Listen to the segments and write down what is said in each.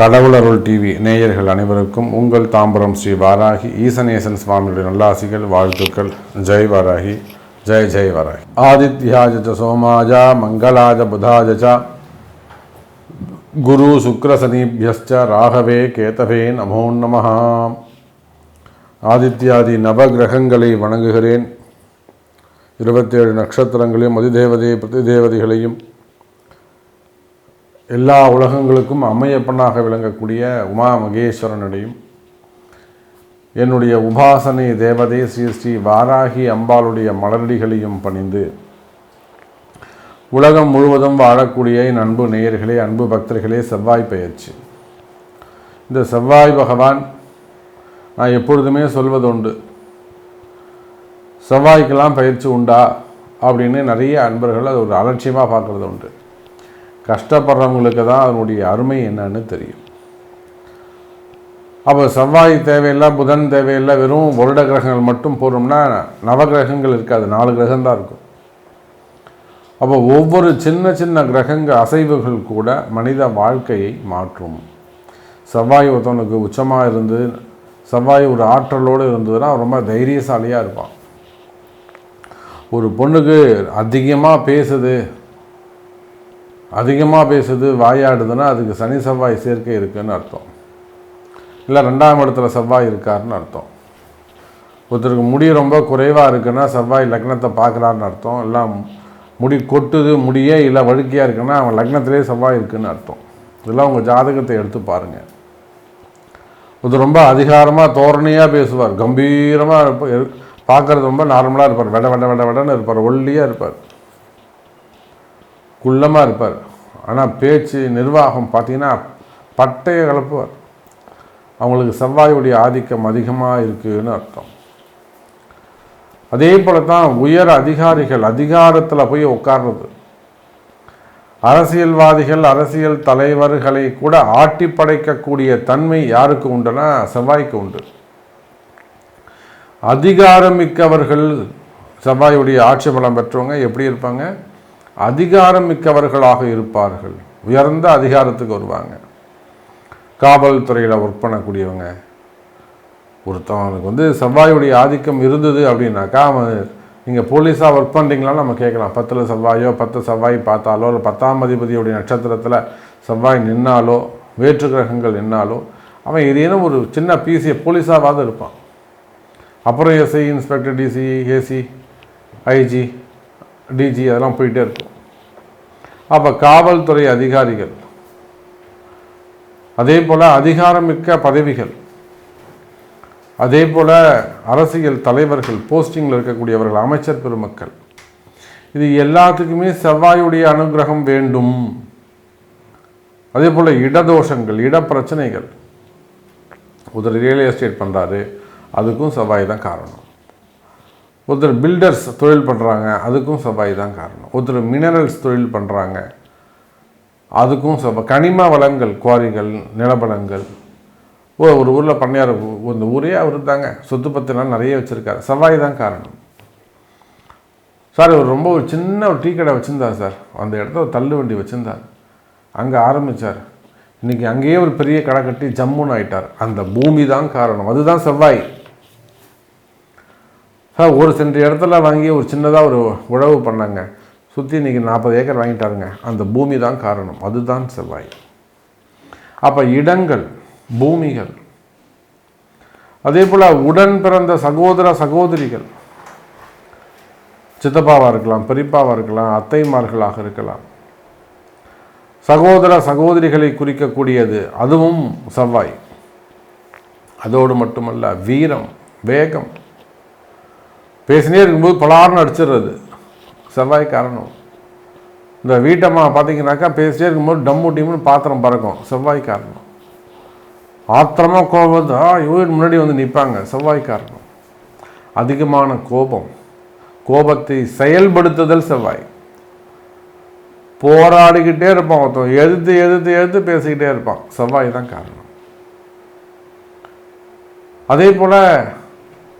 கடவுளருள் TV நேயர்கள் அனைவருக்கும் உங்கள் தாம்பரம் ஸ்ரீ வாராகி ஈசனேசன் சுவாமியுடைய நல்லாசிகள் வாழ்த்துக்கள். ஜெய் வாராகி. ஜெய் ஜெய் வாராகி. ஆதித்யாஜ சோமாஜா மங்களாஜ புதாஜ குரு சுக்ரசனீபியஸ்ச ராகவே கேதவே நமோ நம ஆதித்யாதி நவகிரகங்களை வணங்குகிறேன். இருபத்தேழு நட்சத்திரங்களையும் அதிதேவதை பிரதிதேவதைகளையும் எல்லா உலகங்களுக்கும் அம்மையப்பனாக விளங்கக்கூடிய உமா மகேஸ்வரனுடையும் என்னுடைய உபாசனை தேவதை ஸ்ரீ ஸ்ரீ வாராகி அம்பாளுடைய மலரடிகளையும் பணிந்து உலகம் முழுவதும் வாழக்கூடிய என் அன்பு நேயர்களே அன்பு பக்தர்களே செவ்வாய் பெயர்ச்சி. இந்த செவ்வாய் பகவான் நான் எப்பொழுதுமே சொல்வதுண்டு செவ்வாய்க்கெல்லாம் பயிற்சி உண்டா? அப்படின்னு நிறைய அன்பர்கள் அது ஒரு அலட்சியமாக பார்க்குறது உண்டு கஷ்டப்படுறவங்களுக்கு தான் அதனுடைய அருமை என்னன்னு தெரியும். அப்போ செவ்வாய் தேவையில்லை புதன் தேவையில்லை வெறும் வருட கிரகங்கள் மட்டும் போகிறோம்னா நவகிரகங்கள் இருக்காது நாலு கிரகம் தான் இருக்கும். அப்போ ஒவ்வொரு சின்ன சின்ன கிரகங்கள் அசைவுகள் கூட மனித வாழ்க்கையை மாற்றும். செவ்வாய் ஒருத்தவனுக்கு உச்சமாக இருந்து செவ்வாய் ஒரு ஆற்றலோடு இருந்ததுன்னா ரொம்ப தைரியசாலியாக இருப்பான். ஒரு பொண்ணுக்கு அதிகமாக பேசுது அதிகமாக பேசுது வாயாடுதுன்னா அதுக்கு சனி செவ்வாய் சேர்க்கை இருக்குன்னு அர்த்தம். இல்லை ரெண்டாம் இடத்துல செவ்வாய் இருக்காருன்னு அர்த்தம். ஒருத்தருக்கு முடி ரொம்ப குறைவாக இருக்குன்னா செவ்வாய் லக்னத்தை பார்க்குறாருன்னு அர்த்தம். எல்லாம் முடி கொட்டுது முடியே இல்லை வழுக்கையாக இருக்குன்னா அவன் லக்னத்திலே செவ்வாய் இருக்குன்னு அர்த்தம். இதெல்லாம் உங்கள் ஜாதகத்தை எடுத்து பாருங்கள் ஒருத்தர் ரொம்ப அதிகாரமாக தோரணையாக பேசுவார். கம்பீரமாக இருப்பார் பார்க்குறது ரொம்ப நார்மலாக இருப்பார். வெட வெட வெட வெடன்னு இருப்பார். ஒல்லியாக இருப்பார். குள்ளமாக இருப்பார். ஆனால் பேச்சு நிர்வாகம் பார்த்தீங்கன்னா பட்டையை கலப்புவார். அவங்களுக்கு செவ்வாயுடைய ஆதிக்கம் அதிகமாக இருக்குன்னு அர்த்தம். அதே போல தான் உயர் அதிகாரிகள் அதிகாரத்தில் போய் உட்கார்றது. அரசியல்வாதிகள் அரசியல் தலைவர்களை கூட ஆட்டி படைக்கக்கூடிய தன்மை யாருக்கு உண்டுனா செவ்வாய்க்கு உண்டு. அதிகாரமிக்கவர்கள் செவ்வாயுடைய ஆட்சி பலம் பெற்றவங்க எப்படி இருப்பாங்க? அதிகாரம் மிக்கவர்களாக இருப்பார்கள். உயர்ந்த அதிகாரத்துக்கு வருவாங்க. காவல்துறையில் ஒர்க் பண்ணக்கூடியவங்க. ஒருத்தவனுக்கு வந்து செவ்வாயுடைய ஆதிக்கம் இருந்தது அப்படின்னாக்கா அவன் நீங்கள் போலீஸாக ஒர்க் பண்ணுறீங்களா நம்ம கேட்கலாம். பத்தில் செவ்வாயோ பத்து செவ்வாய் பார்த்தாலோ இல்லை பத்தாம் அதிபதியுடைய நட்சத்திரத்தில் செவ்வாய் நின்னாலோ வேற்று கிரகங்கள் நின்னாலோ அவன் ஏதேனும் ஒரு சின்ன பிசியை போலீஸாவது இருப்பான். அப்புறம் SI inspector DC AC IG DG அதெல்லாம் போயிட்டே இருக்கும். அப்போ காவல்துறை அதிகாரிகள் அதே போல் அதிகாரமிக்க பதவிகள் அதே போல் அரசியல் தலைவர்கள் போஸ்டிங்கில் இருக்கக்கூடியவர்கள் அமைச்சர் பெருமக்கள் இது எல்லாத்துக்குமே செவ்வாயுடைய அனுகிரகம் வேண்டும். அதே போல் இடதோஷங்கள் இட பிரச்சனைகள் ஒருத்தர் ரியல் எஸ்டேட் பண்ணுறாரு அதுக்கும் செவ்வாய் தான் காரணம். ஒருத்தர் பில்டர்ஸ் தொழில் பண்ணுறாங்க அதுக்கும் செவ்வாய் தான் காரணம். ஒருத்தர் மினரல்ஸ் தொழில் பண்ணுறாங்க அதுக்கும் செவ்வாய். கனிம வளங்கள் குவாரிகள் நிலபலங்கள் ஓ ஒரு ஊரில் பண்ணையார் இந்த ஊரே அவர் தாங்க. சொத்து பத்துலாம் நிறைய வச்சுருக்காரு. செவ்வாய் தான் காரணம். சார் அவர் ரொம்ப ஒரு சின்ன ஒரு டீ கடை வச்சுருந்தார் சார். அந்த இடத்த ஒரு தள்ளு வண்டி வச்சுருந்தார். அங்கே ஆரம்பித்தார் இன்றைக்கி அங்கேயே ஒரு பெரிய கடை கட்டி ஜம்முன்னு ஆயிட்டார். அந்த பூமி தான் காரணம். அதுதான் செவ்வாய். சார் ஒரு சென்ற இடத்துல வாங்கி ஒரு சின்னதாக ஒரு உழவு பண்ணாங்க. சுற்றி இன்றைக்கி நாற்பது ஏக்கர் வாங்கிட்டாருங்க. அந்த பூமி தான் காரணம். அதுதான் செவ்வாய். அப்போ இடங்கள் பூமிகள். அதே போல் உடன் பிறந்த சகோதர சகோதரிகள். சித்தப்பாவாக இருக்கலாம் பெரியப்பாவாக இருக்கலாம் அத்தைமார்களாக இருக்கலாம். சகோதர சகோதரிகளை குறிக்கக்கூடியது அதுவும் செவ்வாய். அதோடு மட்டுமல்ல வீரம் வேகம். பேசினே இருக்கும்போது பலார்னு அடிச்சிடுறது. செவ்வாய் காரணம் இந்த வீட்டம்மா பார்த்தீங்கன்னாக்கா பேசிட்டே இருக்கும்போது டம்மு டீம்னு பாத்திரம் பறக்கும். செவ்வாய் காரணம் ஆத்திரமாக கோபம். ஆ இவங்க முன்னாடி வந்து நிற்பாங்க செவ்வாய் காரணம் அதிகமான கோபம். கோபத்தை செயல்படுத்துதல் செவ்வாய். போராடிக்கிட்டே இருப்பான் ஒருத்தன். எதிர்த்து எதிர்த்து எதிர்த்து பேசிக்கிட்டே இருப்பான். செவ்வாய் தான் காரணம். அதே போல்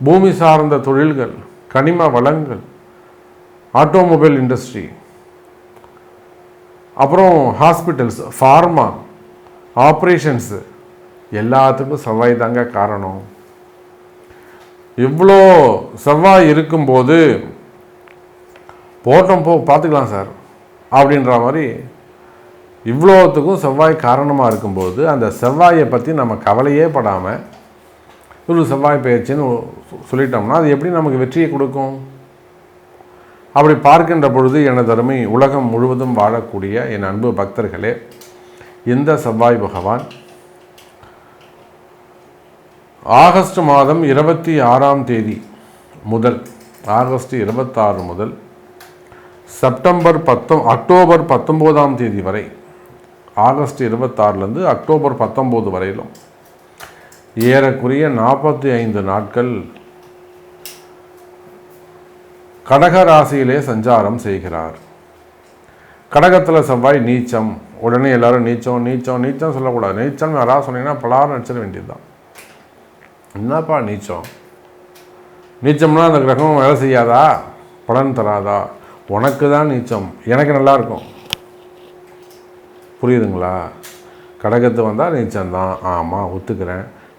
பூமி சார்ந்த தொழில்கள் கனிம வளங்கள் ஆட்டோமொபைல் இண்டஸ்ட்ரி அப்புறம் ஹாஸ்பிட்டல்ஸ் ஃபார்மா ஆப்ரேஷன்ஸு எல்லாத்துக்கும் செவ்வாய் தாங்க காரணம். இவ்வளோ செவ்வாய் இருக்கும்போது போட்டோம் போ பார்த்துக்கலாம் சார் அப்படின்ற மாதிரி இவ்வளோத்துக்கும் செவ்வாய் காரணமாக இருக்கும்போது அந்த செவ்வாயை பற்றி நம்ம கவலையே படாமல் குரு செவ்வாய் பயிற்சின்னு சொல்லிட்டோம்னா அது எப்படி நமக்கு வெற்றியை கொடுக்கும்? அப்படி பார்க்கின்ற பொழுது எனது அருமை உலகம் முழுவதும் வாழக்கூடிய என் அன்பு பக்தர்களே இந்த செவ்வாய் பகவான் ஆகஸ்ட் மாதம் இருபத்தி ஆறாம் தேதி முதல் ஆகஸ்ட் இருபத்தாறு முதல் செப்டம்பர் பத்தொ அக்டோபர் பத்தொம்போதாம் தேதி வரை ஆகஸ்ட் இருபத்தாறுலேருந்து அக்டோபர் பத்தொம்போது வரையிலும் ஏறக்குறைய நாற்பத்தி ஐந்து நாட்கள் கடக ராசியிலே சஞ்சாரம் செய்கிறார். கடகத்தில் செவ்வாய் நீச்சம். உடனே எல்லாரும் நீச்சம் நீச்சம் நீச்சம் சொல்லக்கூடாது. நீச்சம் யாராவது சொன்னீங்கன்னா பலாரம் நடிச்சிட வேண்டியதுதான். என்னப்பா நீச்சம்? நீச்சம்னா அந்த கிரகம் வேலை செய்யாதா? பலன் தராதா? உனக்கு தான் நீச்சம். எனக்கு நல்லா இருக்கும் புரியுதுங்களா? கடகத்து வந்தால் நீச்சம் தான் ஆமாம் ஒத்துக்கிறேன்.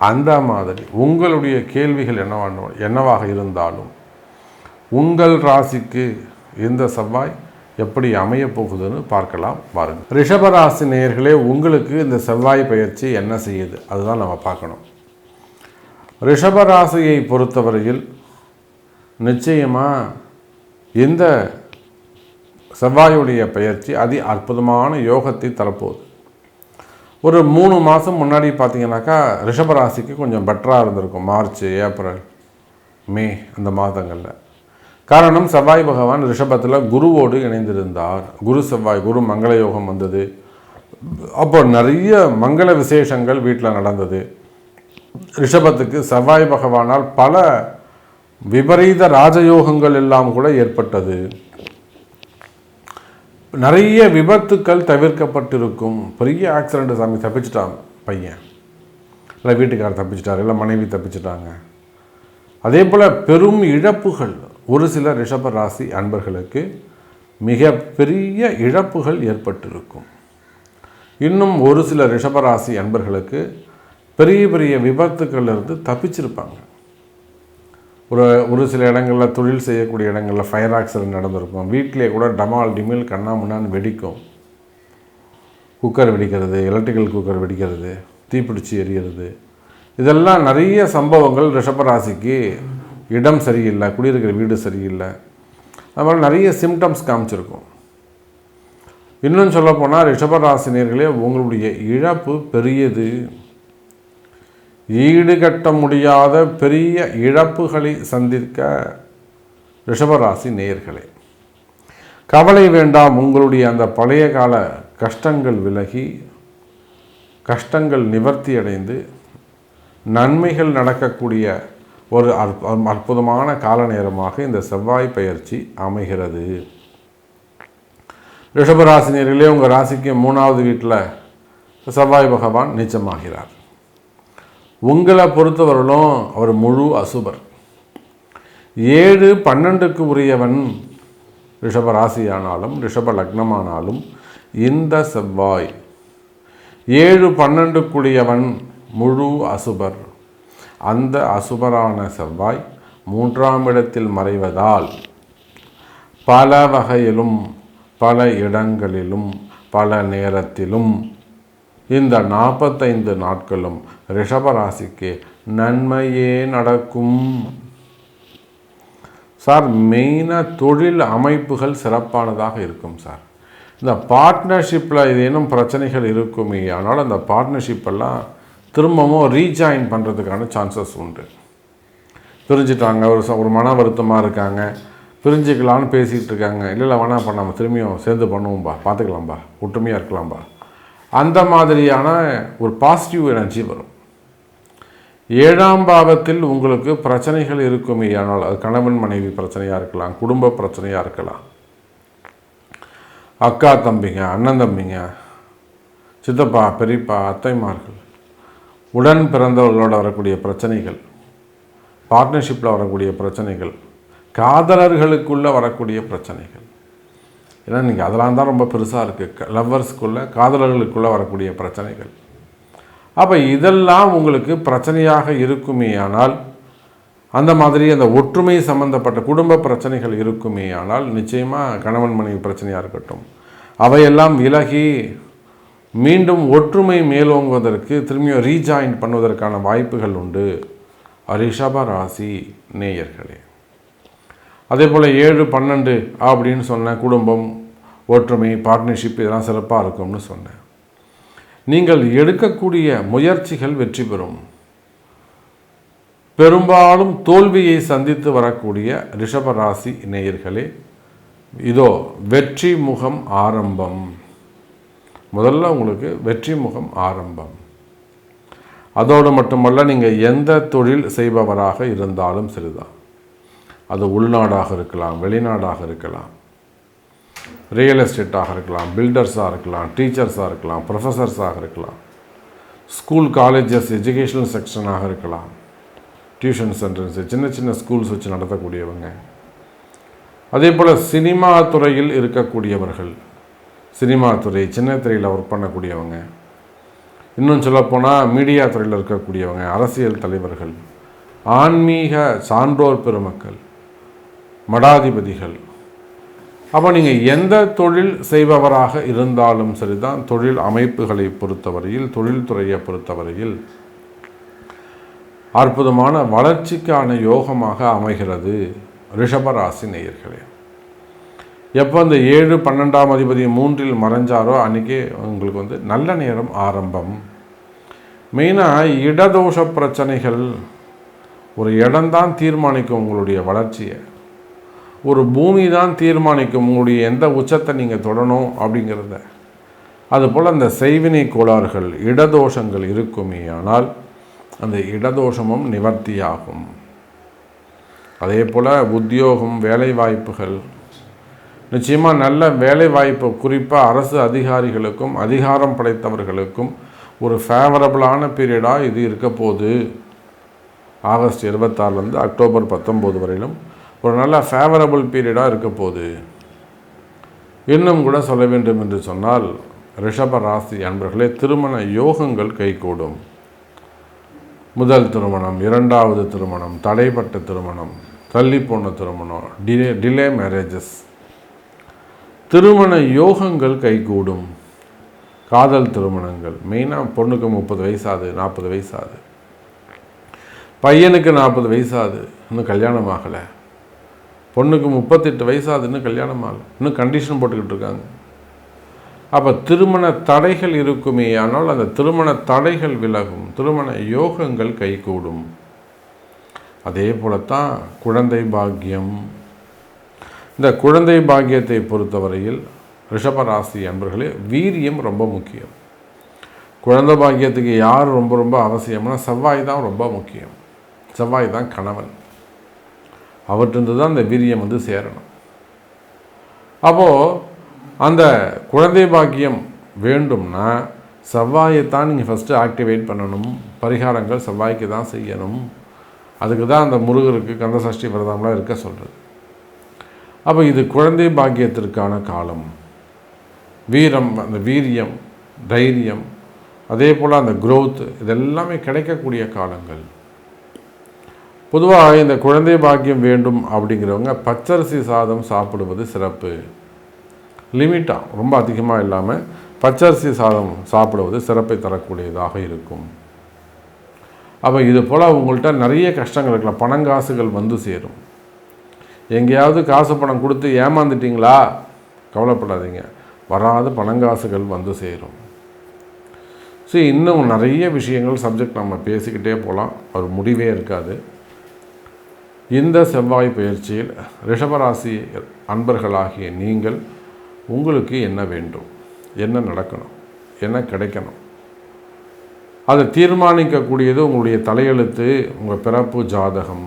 அந்த மாதிரி உங்களுடைய கேள்விகள் என்னவான என்னவாக இருந்தாலும் உங்கள் ராசிக்கு இந்த செவ்வாய் எப்படி அமைய போகுதுன்னு பார்க்கலாம் பாருங்கள் ரிஷபராசி நேயர்களே உங்களுக்கு இந்த செவ்வாய் பயிற்சி என்ன செய்யுது? அதுதான் நம்ம பார்க்கணும். ரிஷபராசியை பொறுத்தவரையில் நிச்சயமாக இந்த செவ்வாயுடைய பயிற்சி அதி அற்புதமான யோகத்தை தரப்போகுது. ஒரு மூணு மாதம் முன்னாடி பார்த்தீங்கன்னாக்கா ரிஷபராசிக்கு கொஞ்சம் பெட்டராக இருந்திருக்கும். மார்ச் ஏப்ரல் மே அந்த மாதங்களில். காரணம் செவ்வாய் பகவான் ரிஷபத்தில் குருவோடு இணைந்திருந்தார். குரு செவ்வாய் குரு மங்கள யோகம் வந்தது. அப்போ நிறைய மங்கள விசேஷங்கள் வீட்டில் நடந்தது. ரிஷபத்துக்கு செவ்வாய் பகவானால் பல விபரீத ராஜயோகங்கள் எல்லாம் கூட ஏற்பட்டது. நிறைய விபத்துக்கள் தவிர்க்கப்பட்டிருக்கும். பெரிய ஆக்சிடெண்ட் சாமி தப்பிச்சிட்டான் பையன். இல்லை வீட்டுக்காரர் தப்பிச்சிட்டார் இல்லை மனைவி தப்பிச்சிட்டாங்க. அதே போல் பெரும் இழப்புகள். ஒரு சில ரிஷப ராசி அன்பர்களுக்கு மிக பெரிய இழப்புகள் ஏற்பட்டிருக்கும். இன்னும் ஒரு சில ரிஷபராசி அன்பர்களுக்கு பெரிய பெரிய விபத்துக்களிலிருந்து தப்பிச்சிருப்பாங்க. ஒரு ஒரு சில இடங்களில் தொழில் செய்யக்கூடிய இடங்களில் ஃபயர் ஆக்சிடென்ட் நடந்திருக்கும். வீட்டிலே கூட டமால் டிமில் கண்ணாமுன்னான்னு வெடிக்கும். குக்கர் வெடிக்கிறது எலக்ட்ரிக்கல் குக்கர் வெடிக்கிறது தீப்பிடிச்சி எரியிறது. இதெல்லாம் நிறைய சம்பவங்கள் ரிஷபராசிக்கு இடம் சரியில்லை குடியிருக்கிற வீடு சரியில்லை. அது மாதிரி நிறைய சிம்டம்ஸ் காமிச்சிருக்கும். இன்னும் சொல்லப்போனால் ரிஷபராசினியர்களே உங்களுடைய இழப்பு பெரியது. ஈடுகட்ட முடியாத பெரிய இழப்புகளை சந்திக்க ரிஷபராசி நேயர்களே கவலை வேண்டாம். உங்களுடைய அந்த பழைய கால கஷ்டங்கள் விலகி கஷ்டங்கள் நிவர்த்தி அடைந்து நன்மைகள் நடக்கக்கூடிய ஒரு அற்புதமான கால நேரமாக இந்த செவ்வாய் பயிற்சி அமைகிறது. ரிஷபராசினியர்களே உங்கள் ராசிக்கு மூணாவது வீட்டில் செவ்வாய் பகவான் நீச்சமாகிறார். உங்களை பொறுத்தவரையிலும் அவர் முழு அசுபர். ஏழு பன்னெண்டுக்கு உரியவன் ரிஷப ராசியானாலும் ரிஷப லக்னமானாலும் இந்த செவ்வாய். ஏழு பன்னெண்டுக்குரியவன் முழு அசுபர். அந்த அசுபரான செவ்வாய் மூன்றாம் இடத்தில் மறைவதால் பல வகையிலும் பல இடங்களிலும் பல நேரத்திலும் இந்த நாற்பத்தைந்து நாட்களும் ரிஷபராசிக்கு நன்மையே நடக்கும். சார் மெயினாக தொழில் அமைப்புகள் சிறப்பானதாக இருக்கும் சார். இந்த பார்ட்னர்ஷிப்பில் ஏதேனும் பிரச்சனைகள் இருக்குமே ஆனால் அந்த பார்ட்னர்ஷிப்பெல்லாம் திரும்பவும் ரீஜாயின் பண்ணுறதுக்கான சான்சஸ் உண்டு. பிரிஞ்சுட்டாங்க ஒரு ஒரு மன வருத்தமாக இருக்காங்க. பிரிஞ்சுக்கலான்னு பேசிகிட்டு இருக்காங்க. இல்லை இல்லை வேணாம் பண்ணாமல் திரும்பியும் சேர்ந்து பண்ணுவோம்பா பார்த்துக்கலாம்பா ஒற்றுமையாக இருக்கலாம்பா. அந்த மாதிரியான ஒரு பாசிட்டிவ் எனர்ஜி வரும். ஏழாம் பாவத்தில் உங்களுக்கு பிரச்சனைகள் இருக்குமே ஆனால் அது கணவன் மனைவி பிரச்சனையாக இருக்கலாம் குடும்ப பிரச்சனையாக இருக்கலாம். அக்கா தம்பிங்க அண்ணன் தம்பிங்க சித்தப்பா பெரியப்பா அத்தைமார்கள் உடன் பிறந்தவர்களோடு வரக்கூடிய பிரச்சனைகள் பார்ட்னர்ஷிப்பில் வரக்கூடிய பிரச்சனைகள் காதலர்களுக்குள்ளே வரக்கூடிய பிரச்சனைகள் ஏன்னா நீங்கள் அதெல்லாம் தான் ரொம்ப பெருசாக இருக்குது லவ்வர்ஸ்க்குள்ளே காதலர்களுக்குள்ளே வரக்கூடிய பிரச்சனைகள். அப்போ இதெல்லாம் உங்களுக்கு பிரச்சனையாக இருக்குமே ஆனால் அந்த மாதிரி அந்த ஒற்றுமை சம்பந்தப்பட்ட குடும்ப பிரச்சனைகள் இருக்குமே ஆனால் நிச்சயமாக கணவன் மனைவி பிரச்சனையாக இருக்கட்டும் அவையெல்லாம் விலகி மீண்டும் ஒற்றுமை மேலோங்குவதற்கு திரும்பியும் ரீஜாயின் பண்ணுவதற்கான வாய்ப்புகள் உண்டு. ரிஷப ராசி நேயர்களே. அதே போல் ஏழு பன்னெண்டு அப்படின்னு சொன்ன குடும்பம் ஒற்றுமை பார்ட்னர்ஷிப் இதெல்லாம் சிறப்பாக இருக்கும்னு சொன்னேன். நீங்கள் எடுக்கக்கூடிய முயற்சிகள் வெற்றி பெறும். பெரும்பாலும் தோல்வியை சந்தித்து வரக்கூடிய ரிஷபராசி நேயர்களே இதோ வெற்றி முகம் ஆரம்பம். முதல்ல உங்களுக்கு வெற்றி முகம் ஆரம்பம். அதோடு மட்டுமல்ல நீங்கள் எந்த தொழில் செய்பவராக இருந்தாலும் சரிதான் அது உள்நாடாக இருக்கலாம் வெளிநாடாக இருக்கலாம். ரியல் எஸ்டேட்டாக இருக்கலாம் பில்டர்ஸாக இருக்கலாம் டீச்சர்ஸாக இருக்கலாம் ப்ரொஃபஸர்ஸாக இருக்கலாம். ஸ்கூல் காலேஜஸ் எஜுகேஷனல் செக்ஷனாக இருக்கலாம். டியூஷன் சென்டர்ஸ் சின்ன சின்ன ஸ்கூல்ஸ் வச்சு நடத்தக்கூடியவங்க. அதே போல் சினிமா துறையில் இருக்கக்கூடியவர்கள். சினிமா துறை சின்ன துறையில் ஒர்க் பண்ணக்கூடியவங்க. இன்னும் சொல்லப்போனால் மீடியா துறையில் இருக்கக்கூடியவங்க அரசியல் தலைவர்கள். ஆன்மீக சான்றோர் பெருமக்கள். மடாதிபதிகள். அப்போ நீங்கள் எந்த தொழில் செய்பவராக இருந்தாலும் சரிதான். தொழில் அமைப்புகளை பொறுத்தவரையில் தொழில்துறையை பொறுத்தவரையில் அற்புதமான வளர்ச்சிக்கான யோகமாக அமைகிறது ரிஷபராசி நேயர்களே. எப்போ இந்த ஏழு பன்னெண்டாம் அதிபதி மூன்றில் மறைஞ்சாரோ அன்றைக்கே உங்களுக்கு வந்து நல்ல நேரம் ஆரம்பம். மெயினாக இடதோஷ பிரச்சனைகள் ஒரு இடம்தான் தீர்மானிக்கும் உங்களுடைய வளர்ச்சியை. ஒரு பூமி தான் தீர்மானிக்கும். உங்களுடைய எந்த உச்சத்தை நீங்கள் தொடணும் அப்படிங்கிறத. அதுபோல் அந்த செய்வினை கோளாறுகள் இடதோஷங்கள் இருக்குமே ஆனால் அந்த இடதோஷமும் நிவர்த்தியாகும். அதே போல் உத்தியோகம் வேலை வாய்ப்புகள் நிச்சயமாக நல்ல வேலை வாய்ப்பு குறிப்பாக அரசு அதிகாரிகளுக்கும் அதிகாரம் படைத்தவர்களுக்கும் ஒரு ஃபேவரபுளான பீரியடாக இது இருக்க போகுது. ஆகஸ்ட் இருபத்தாறுலேருந்து அக்டோபர் பத்தொம்போது வரையிலும் ஒரு நல்ல ஃபேவரபுள் பீரியடாக இருக்க போகுது இன்னும் கூட சொல்ல வேண்டும் என்று சொன்னால் ரிஷப ராசி அன்பர்களே திருமண யோகங்கள் கைகூடும். முதல் திருமணம் இரண்டாவது திருமணம் தடைப்பட்ட திருமணம் தள்ளி போன திருமணம் டிலே டிலே மேரேஜஸ் திருமண யோகங்கள் கைகூடும். காதல் திருமணங்கள் மெயினாக பொண்ணுக்கு முப்பது வயசாது நாற்பது வயசாது. பையனுக்கு நாற்பது வயசாது இன்னும் கல்யாணம் ஆகலை. பொண்ணுக்கு முப்பத்தெட்டு வயசு இன்னும் கல்யாணம் ஆகலை. இன்னும் கண்டிஷன் போட்டுக்கிட்டு இருக்காங்க. அப்போ திருமண தடைகள் இருக்குமே ஆனால் அந்த திருமண தடைகள் விலகும். திருமண யோகங்கள் கைகூடும். அதே போலத்தான் குழந்தை பாக்கியம். இந்த குழந்தை பாக்கியத்தை பொறுத்தவரையில் ரிஷபராசி அன்பர்களே வீரியம் ரொம்ப முக்கியம். குழந்தை பாக்கியத்துக்கு யார் ரொம்ப ரொம்ப அவசியம்னா செவ்வாய் தான் ரொம்ப முக்கியம். செவ்வாய் தான் கணவன். அவற்றிருந்து தான் அந்த வீரியம் வந்து சேரணும். அப்போது அந்த குழந்தை பாக்கியம் வேண்டும்னா செவ்வாயைத்தான் நீங்கள் ஃபஸ்ட்டு ஆக்டிவேட் பண்ணணும். பரிகாரங்கள் செவ்வாய்க்கு தான் செய்யணும். அதுக்கு தான் அந்த முருகருக்கு கந்த சஷ்டி விரதம்லாம் இருக்க சொல்கிறது அப்போ இது குழந்தை பாக்கியத்திற்கான காலம். வீரம் அந்த வீரியம் தைரியம் அதே போல் அந்த growth இதெல்லாமே கிடைக்கக்கூடிய காலங்கள். பொதுவாக இந்த குழந்தை பாக்கியம் வேண்டும் அப்படிங்கிறவங்க பச்சரிசி சாதம் சாப்பிடுவது சிறப்பு. லிமிட்டாக ரொம்ப அதிகமாக இல்லாமல் பச்சரிசி சாதம் சாப்பிடுவது சிறப்பை தரக்கூடியதாக இருக்கும். அப்போ இது போல் உங்கள்கிட்ட நிறைய கஷ்டங்கள் இருக்கலாம். பணங்காசுகள் வந்து சேரும். எங்கேயாவது காசு பணம் கொடுத்து ஏமாந்துட்டீங்களா? கவலைப்படாதீங்க. வராத பணங்காசுகள் வந்து சேரும். சரி இன்னும் நிறைய விஷயங்கள் சப்ஜெக்ட் நம்ம பேசிக்கிட்டே போகலாம் ஒரு முடிவே இருக்காது. இந்த செவ்வாய் பயிற்சியில் ரிஷபராசி அன்பர்களாகிய நீங்கள் உங்களுக்கு என்ன வேண்டும்? என்ன நடக்கணும்? என்ன கிடைக்கணும்? அதை தீர்மானிக்கக்கூடியது உங்களுடைய தலையெழுத்து உங்கள் பிறப்பு ஜாதகம்.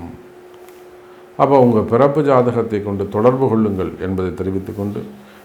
அப்போ உங்கள் பிறப்பு ஜாதகத்தை கொண்டு தொடர்பு கொள்ளுங்கள் என்பதை தெரிவித்துக்கொண்டு